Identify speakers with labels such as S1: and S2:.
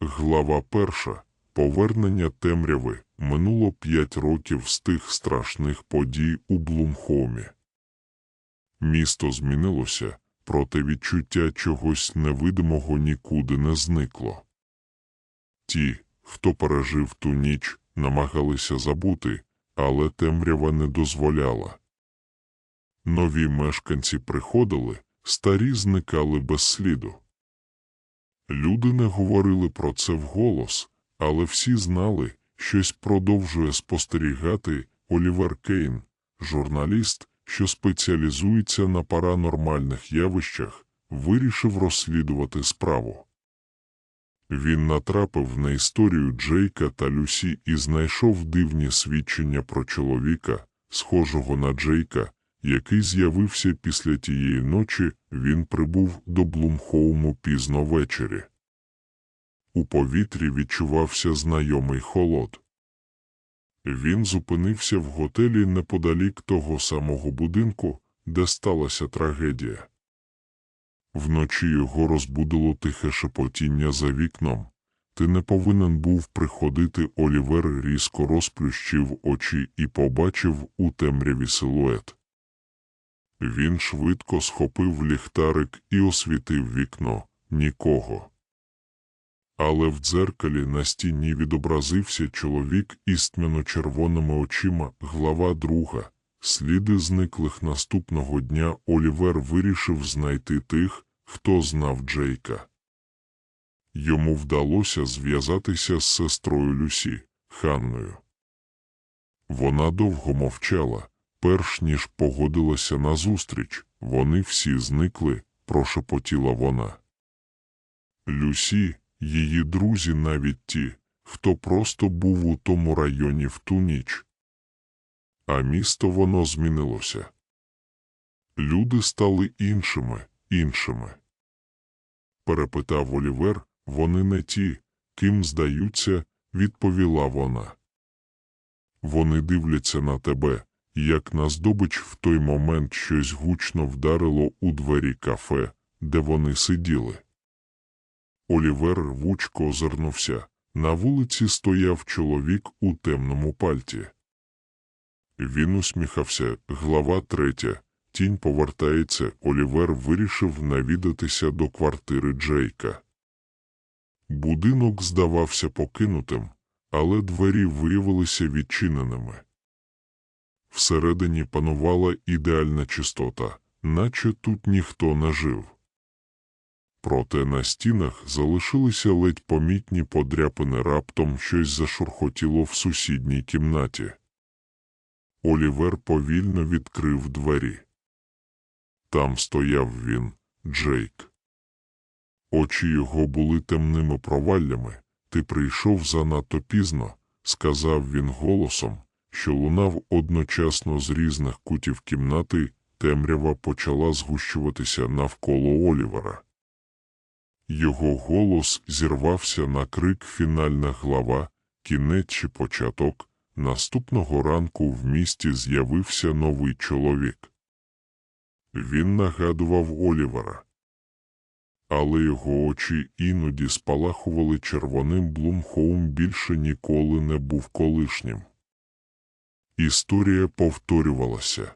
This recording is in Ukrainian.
S1: Глава перша. Повернення темряви. Минуло п'ять років з тих страшних подій у Блумхомі. Місто змінилося, проте відчуття чогось невидимого нікуди не зникло. Ті, хто пережив ту ніч, намагалися забути, але темрява не дозволяла. Нові мешканці приходили, старі зникали без сліду. Люди не говорили про це вголос, але всі знали, щось продовжує спостерігати Олівер Кейн, журналіст, що спеціалізується на паранормальних явищах, вирішив розслідувати справу. Він натрапив на історію Джейка та Люсі і знайшов дивні свідчення про чоловіка, схожого на Джейка, який з'явився після тієї ночі, він прибув до Блумхоуму пізно ввечері. У повітрі відчувався знайомий холод. Він зупинився в готелі неподалік того самого будинку, де сталася трагедія. Вночі його розбудило тихе шепотіння за вікном. Ти не повинен був приходити. Олівер різко розплющив очі і побачив у темряві силует. Він швидко схопив ліхтарик і освітив вікно нікого. Але в дзеркалі на стіні відобразився чоловік із тьмяно-червоними очима, глава друга. Сліди зниклих наступного дня Олівер вирішив знайти тих, хто знав Джейка. Йому вдалося зв'язатися з сестрою Люсі, Ханною. Вона довго мовчала, перш ніж погодилася на зустріч, вони всі зникли, прошепотіла вона. Люсі, її друзі навіть ті, хто просто був у тому районі в ту ніч. А місто воно змінилося. Люди стали іншими, іншими. Перепитав Олівер, вони не ті, ким здаються, відповіла вона. Вони дивляться на тебе, як на здобич в той момент щось гучно вдарило у двері кафе, де вони сиділи. Олівер рвучко озирнувся. На вулиці стояв чоловік у темному пальті. Він усміхався, глава третя. Тінь повертається, Олівер вирішив навідатися до квартири Джейка. Будинок здавався покинутим, але двері виявилися відчиненими. Всередині панувала ідеальна чистота, наче тут ніхто не жив. Проте на стінах залишилися ледь помітні подряпини раптом щось зашурхотіло в сусідній кімнаті. Олівер повільно відкрив двері. Там стояв він, Джейк. Очі його були темними проваллями. Ти прийшов занадто пізно, сказав він голосом, що лунав одночасно з різних кутів кімнати, темрява почала згущуватися навколо Олівера. Його голос зірвався на крик фінальна глава, кінець чи початок. Наступного ранку в місті з'явився новий чоловік. Він нагадував Олівера. Але його очі іноді спалахували червоним Блумхоум більше ніколи не був колишнім. Історія повторювалася.